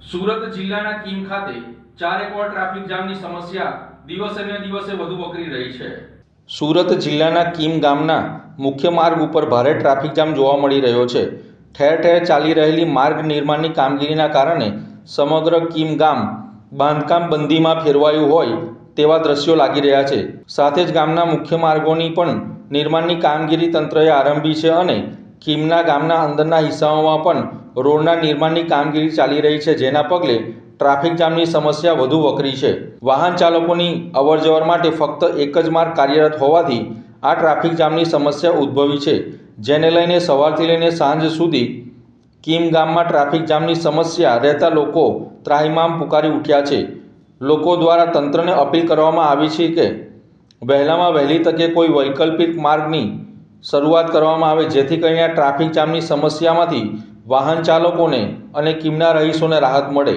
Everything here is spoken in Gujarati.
સુરત જિલ્લાના કીમ ખાતે ચાર એકવાર ટ્રાફિક જામની સમસ્યા દિવસે ને દિવસે વધુ વકરી રહી છે. સુરત જિલ્લાના કીમ ગામના મુખ્ય માર્ગ ઉપર ભારે ટ્રાફિક જામ જોવા મળી રહ્યો છે. ઠેર ઠેર ચાલી રહેલી માર્ગ નિર્માણની કામગીરીના કારણે સમગ્ર કીમ ગામ બાંધકામ બંધીમાં ફેરવાયું હોય તેવા દ્રશ્યો લાગી રહ્યા છે. સાથે જ ગામના મુખ્ય માર્ગોની પણ નિર્માણની કામગીરી તંત્રએ આરંભી છે અને કીમના ગામના અંદરના હિસ્સાઓમાં પણ રોડના નિર્માણની કામગીરી ચાલી રહી છે, જેના પગલે ટ્રાફિક જામની સમસ્યા વધુ વકરી છે. વાહન ચાલકોની અવરજવર માટે ફક્ત એક જ માર્ગ કાર્યરત હોવાથી આ ટ્રાફિક જામની સમસ્યા ઉદ્ભવી છે, જેને લઈને સવારથી લઈને સાંજ સુધી કિમ ગામમાં ટ્રાફિક જામની સમસ્યા રહેતા લોકો ત્રાહિમામ પુકારી ઉઠ્યા છે. લોકો દ્વારા તંત્રને અપીલ કરવામાં આવી છે કે વહેલામાં વહેલી તકે કોઈ વૈકલ્પિક માર્ગની શરૂઆત કરવામાં આવે જેથી કરીને ટ્રાફિક જામની સમસ્યામાંથી વાહન ચાલકોને અને કિમના રહીશોને રાહત મળે.